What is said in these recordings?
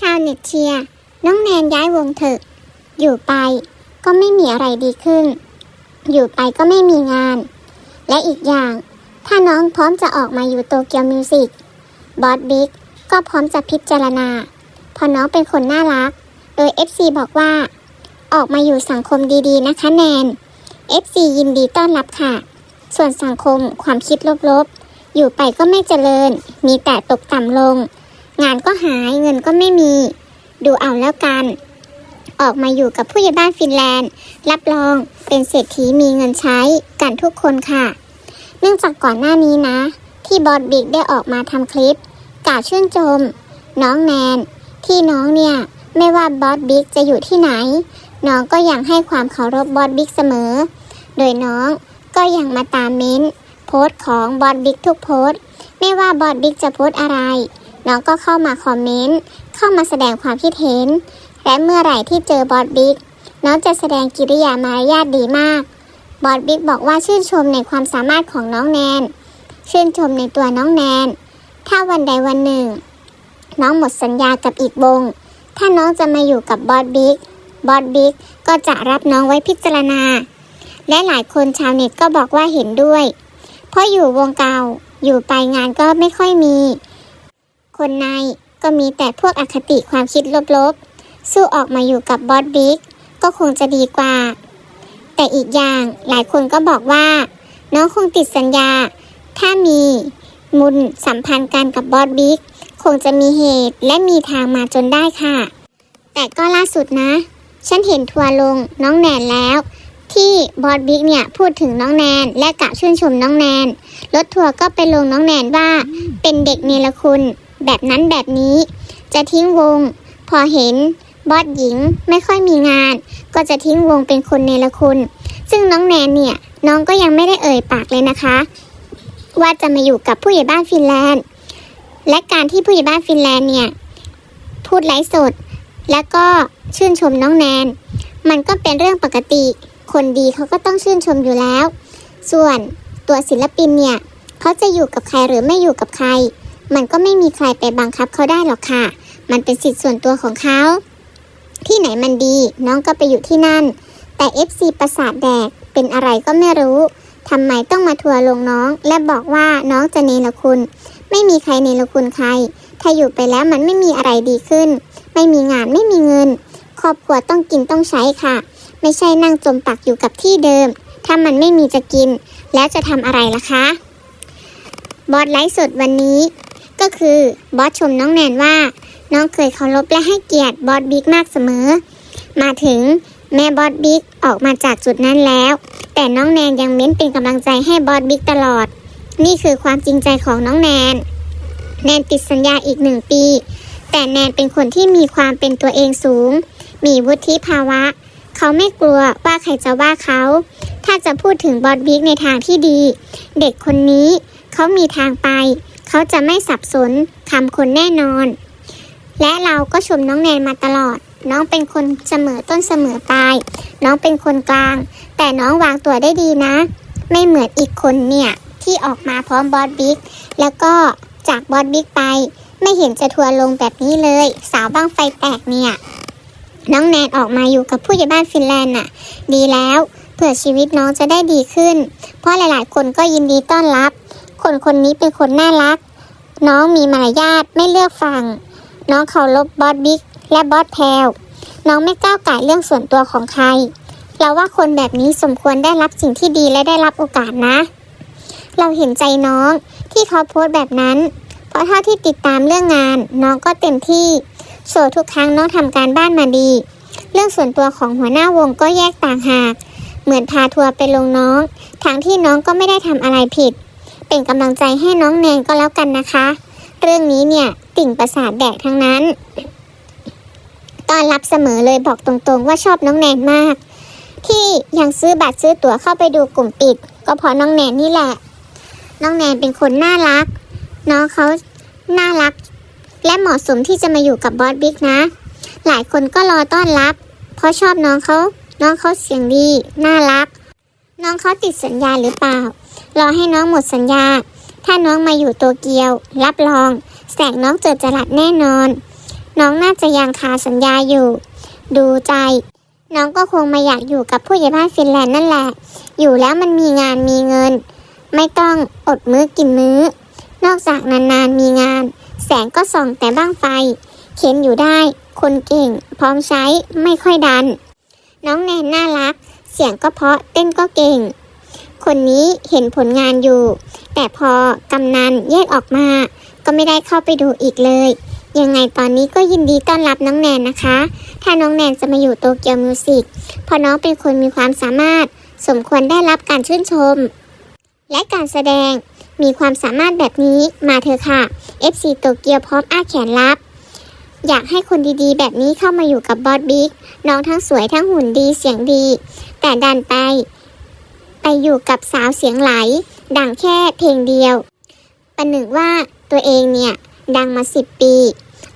ชาวเน็ตเชียร์น้องแนนย้ายวงเถอะ อยู่ไปก็ไม่มีอะไรดีขึ้น อยู่ไปก็ไม่มีงาน และอีกอย่าง ถ้าน้องพร้อมจะออกมาอยู่โตเกียวมิวสิกบอสบิ๊กก็พร้อมจะพิจารณาเพราะน้องเป็นคนน่ารัก โดย FC บอกว่า ออกมาอยู่สังคมดีๆ นะคะแนน FC ยินดีต้อนรับค่ะ ส่วนสังคมความคิดลบๆ อยู่ไปก็ไม่เจริญ มีแต่ตกต่ำลง งานก็หายเงินก็ไม่มี ดูเอาแล้วกัน ออกมาอยู่กับผู้ใหญ่บ้านฟินแลนด์ รับรองเป็นเศรษฐีมีเงินใช้กันทุกคนค่ะ เนื่องจากก่อนหน้านี้นะ ที่บอสบิ๊กได้ออกมาทำคลิปกล่าวชื่นชมน้องแนน ที่น้องเนี่ย ไม่ว่าบอสบิ๊กจะอยู่ที่ไหน น้องก็ยังให้ความเคารพบอสบิ๊กเสมอ โดยน้องก็ยังมาตามเม้นต์โพสต์ของบอสบิ๊กทุกโพสต์ ไม่ว่าบอสบิ๊กจะโพสต์อะไร น้องก็เข้ามาคอมเมนต์ เข้ามาแสดงความคิดเห็น และเมื่อไหร่ที่เจอบอสบิ๊ก น้องจะแสดงกิริยามารยาทดีมาก บอสบิ๊กบอกว่าชื่นชมในความสามารถของน้องแนน ชื่นชมในตัวน้องแนน ถ้าวันใดวันหนึ่ง น้องหมดสัญญากับอีกวง ถ้าน้องจะมาอยู่กับบอสบิ๊ก บอสบิ๊กก็จะรับน้องไว้พิจารณา และหลายคนชาวเน็ตก็บอกว่าเห็นด้วย เพราะอยู่วงเก่า อยู่ไปงานก็ไม่ค่อยมี คนใน ก็มีแต่พวกอคติความคิดลบๆ สู้ออกมาอยู่กับบอสบิ๊กก็คงจะดีกว่า แต่อีกอย่างหลายคนก็บอกว่า น้องคงติดสัญญา ถ้ามีมุนสัมพันธ์กันกับบอสบิ๊กคงจะมีเหตุและมีทางมาจนได้ค่ะ แต่ก็ล่าสุดนะ ฉันเห็นทัวร์ลงน้องแนนแล้ว ที่บอสบิ๊กเนี่ยพูดถึงน้องแนนและกล่าวชื่นชมน้องแนนรถทัวร์ก็ไปลงน้องแนนว่าเป็นเด็กเนรคุณ แบบนั้นแบบนี้ จะทิ้งวง พอเห็น บอสหญิงไม่ค่อยมีงาน ก็จะทิ้งวงเป็นคนเนรคุณ ซึ่งน้องแนนเนี่ย น้องก็ยังไม่ได้เอ่ยปากเลยนะคะ ว่าจะมาอยู่กับผู้ใหญ่บ้านฟินแลนด์ และการที่ผู้ใหญ่บ้านฟินแลนด์เนี่ย พูดไลฟ์สด แล้วก็ชื่นชมน้องแนน มันก็เป็นเรื่องปกติ คนดีเขาก็ต้องชื่นชมอยู่แล้ว ส่วนตัวศิลปินเนี่ย เขาจะอยู่กับใครหรือไม่อยู่กับใคร มันก็ไม่มีใครไปบังคับเขาได้หรอกค่ะ มันเป็นสิทธิ์ส่วนตัวของเขา ที่ไหนมันดี น้องก็ไปอยู่ที่นั่น แต่ FC ประสาทแดกเป็นอะไรก็ไม่รู้ทำไมต้องมาทัวร์ลงน้อง และบอกว่าน้องจะเนรคุณ ไม่มีใครเนรคุณใคร ถ้าอยู่ไปแล้วมันไม่มีอะไรดีขึ้น ไม่มีงานไม่มีเงิน ครอบครัวต้องกินต้องใช้ค่ะ ไม่ใช่นั่งจมปักอยู่กับที่เดิม ถ้ามันไม่มีจะกิน แล้วจะทำอะไรล่ะคะ บอสไลฟ์สดวันนี้ ก็คือบอสชมน้องแนนว่า น้องเคยเคารพและให้เกียรติบอสบิ๊กมากเสมอ มาถึงแม่บอสบิ๊กออกมาจากจุดนั้นแล้ว แต่น้องแนนยังเม้นเป็นกำลังใจให้บอสบิ๊กตลอด นี่คือความจริงใจของน้องแนน แนนติดสัญญาอีกหนึ่งปี แต่แนนเป็นคนที่มีความเป็นตัวเองสูง มีวุฒิภาวะ เขาไม่กลัวว่าใครจะว่าเขา ถ้าจะพูดถึงบอสบิ๊กในทางที่ดี เด็กคนนี้เขามีทางไป เขาจะไม่สับสนคำคนแน่นอน และเราก็ชมน้องแนนมาตลอด น้องเป็นคนเสมอต้นเสมอปลาย น้องเป็นคนกลาง แต่น้องวางตัวได้ดีนะ ไม่เหมือนอีกคนเนี่ย ที่ออกมาพร้อมบอสบิ๊ก แล้วก็จากบอสบิ๊กไป ไม่เห็นจะทัวร์ลงแบบนี้เลย สาวบ้างไฟแตกเนี่ย น้องแนนออกมาอยู่กับผู้ใหญ่บ้านฟินแลนด์น่ะ ดีแล้ว เผื่อชีวิตน้องจะได้ดีขึ้น เพราะหลายๆ คนก็ยินดีต้อนรับ คนคนนี้เป็นคนน่ารัก น้องมีมารยาทไม่เลือกฝั่งน้องเคารพบอสบิ๊กและบอสแพลวน้องไม่ก้าวไก่เรื่องส่วนตัวของใคร เราว่าคนแบบนี้สมควรได้รับสิ่งที่ดีและได้รับโอกาสนะ เราเห็นใจน้องที่เขาโพสต์แบบนั้น เพราะเท่าที่ติดตามเรื่องงาน น้องก็เต็มที่โชว์ทุกครั้งน้องทำการบ้านมาดี เรื่องส่วนตัวของหัวหน้าวงก็แยกต่างหาก เหมือนพาทัวร์ไปลงน้องทั้งที่น้องก็ไม่ได้ทำอะไรผิด เป็นกำลังใจให้น้องแนนก็แล้วกันนะคะ เรื่องนี้เนี่ยติ่งประสาทแดกทั้งนั้นตอนรับเสมอเลยบอกตรงๆ ว่าชอบน้องแนนมาก ที่ยังซื้อบัตรซื้อตั๋วเข้าไปดูกลุ่มปิด ก็เพราะน้องแนนนี่แหละ น้องแนนเป็นคนน่ารัก น้องเขาน่ารัก และเหมาะสมที่จะมาอยู่กับบอสบิ๊กนะ หลายคนก็รอต้อนรับ เพราะชอบน้องเขาน้องเขาเสียงดี น่ารัก น้องเขาติดสัญญาหรือเปล่า รอให้น้องหมดสัญญา ถ้าน้องมาอยู่โตเกียว รับรอง แสงน้องเจอจรัสแน่นอน น้องน่าจะยังคาสัญญาอยู่ ดูใจ น้องก็คงมาอยากอยู่กับผู้ใหญ่บ้านฟินแลนด์นั่นแหละ อยู่แล้วมันมีงานมีเงิน ไม่ต้องอดมื้อกินมื้อ นอกจากนานๆมีงาน แสงก็ส่องแต่บ้างไฟ เข็นอยู่ได้ คนเก่ง พร้อมใช้ไม่ค่อยดัน น้องแนนน่ารัก เสียงก็เพราะเต้นก็เก่ง คนนี้เห็นผลงานอยู่ แต่พอกำนันแยกออกมา ก็ไม่ได้เข้าไปดูอีกเลย ยังไงตอนนี้ก็ยินดีต้อนรับน้องแนนนะคะ ถ้าน้องแนนจะมาอยู่โตเกียวมิวสิกเพราะน้องเป็นคนมีความสามารถ สมควรได้รับการชื่นชม และการแสดงมีความสามารถแบบนี้มาเถอะค่ะ FC โตเกียวพร้อมอ้าแขนรับ อยากให้คนดีๆ แบบนี้เข้ามาอยู่กับบอสบิ๊กน้องทั้งสวยทั้งหุ่นดีเสียงดี แต่ดันไป ไปอยู่กับสาวเสียงไหล ดังแค่เพลงเดียว ประหนึ่งว่าตัวเองเนี่ย ดังมาสิบปี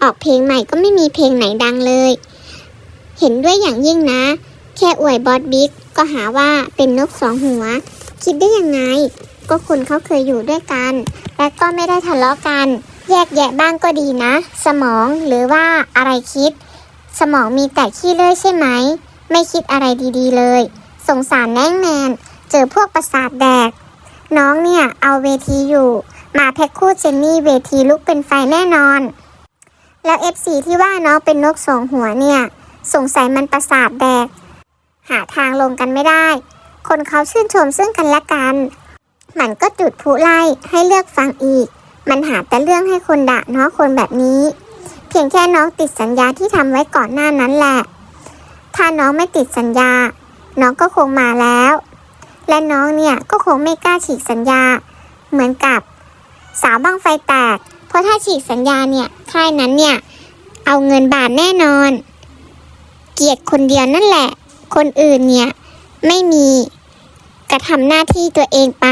ออกเพลงใหม่ก็ไม่มีเพลงไหนดังเลย เห็นด้วยอย่างยิ่งนะ แค่อวยบอสบิ๊กก็หาว่าเป็นนกสองหัว คิดได้ยังไง ก็คนเขาเคยอยู่ด้วยกัน และก็ไม่ได้ทะเลาะกัน แยกแยะบ้างก็ดีนะ สมองหรือว่าอะไรคิด สมองมีแต่ขี้เลื่อยใช่ไหม ไม่คิดอะไรดีๆเลย สงสารแน่งแมน เจอพวกประสาทแดก น้องเนี่ยเอาเวทีอยู่ มาแพ็คคู่เจนนี่เวทีลุกเป็นไฟแน่นอน แล้วเอฟซีที่ว่าน้องเป็นนกสองหัวเนี่ย สงสัยมันประสาทแดก หาทางลงกันไม่ได้ คนเขาชื่นชมซึ่งกันและกัน มันก็จุดพลุไล่ให้เลือกฟังอีก มันหาแต่เรื่องให้คนด่าเนาะคนแบบนี้ เพียงแค่น้องติดสัญญาที่ทำไว้ก่อนหน้านั้นแหละ ถ้าน้องไม่ติดสัญญา น้องก็คงมาแล้ว และน้องเนี่ยก็คงไม่กล้าฉีกสัญญา เหมือนกับสาวบ้างไฟแตก เพราะถ้าฉีกสัญญาเนี่ยค่ายนั้นเนี่ยเอาเงินบาทแน่นอน เกียดคนเดียวนั่นแหละ คนอื่นเนี่ยไม่มีกระทำหน้าที่ตัวเองไป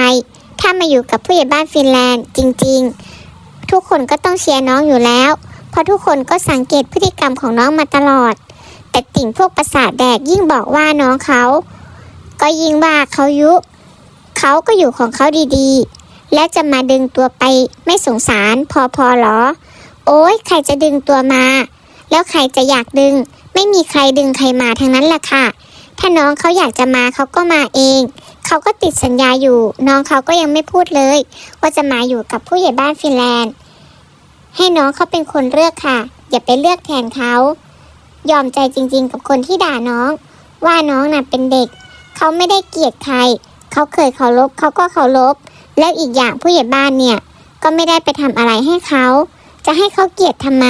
ถ้ามาอยู่กับผู้ใหญ่บ้านฟินแลนด์จริง ๆ ทุกคนก็ต้องเชียร์น้องอยู่แล้ว เพราะทุกคนก็สังเกตพฤติกรรมของน้องมาตลอด แต่ติ่งพวกประสาทแดกยิ่งบอกว่าน้องเขา ก็ยิ่งว่าเขายุ เขาก็อยู่ของเขาดีๆ และจะมาดึงตัวไปไม่สงสารพอพอหรอ โอ้ยใครจะดึงตัวมา แล้วใครจะอยากดึง ไม่มีใครดึงใครมาทั้งนั้นแหละค่ะ ถ้าน้องเขาอยากจะมาเขาก็มาเอง เขาก็ติดสัญญาอยู่ น้องเขาก็ยังไม่พูดเลย ว่าจะมาอยู่กับผู้ใหญ่บ้านฟินแลนด์ ให้น้องเขาเป็นคนเลือกค่ะ อย่าไปเลือกแทนเขายอมใจจริงๆ กับคนที่ด่าน้อง ว่าน้องน่ะเป็นเด็ก เขาไม่ได้เกลียดใคร เขาเคยเคารพเขาก็เคารพ แล้วอีกอย่างผู้ใหญ่บ้านเนี่ย ก็ไม่ได้ไปทำอะไรให้เขา จะให้เขาเกลียดทำไม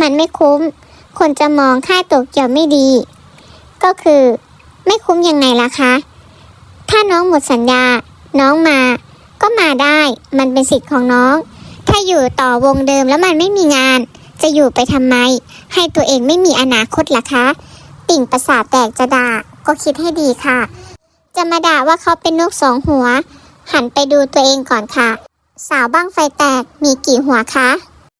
มันไม่คุ้ม คนจะมองค่ายโตเกียวไม่ดี ก็คือ ไม่คุ้มยังไงล่ะคะ ถ้าน้องหมดสัญญา น้องมา ก็มาได้ มันเป็นสิทธิ์ของน้อง ถ้าอยู่ต่อวงเดิมแล้วมันไม่มีงาน จะอยู่ไปทำไม ให้ตัวเองไม่มีอนาคตล่ะคะ ติ่งประสาทแตกจะด่า ก็คิดให้ดีค่ะ จะมาด่าว่าเขาเป็นนกสองหัว หันไปดูตัวเองก่อนค่ะ สาวบ้างไฟแตกมีกี่หัวคะ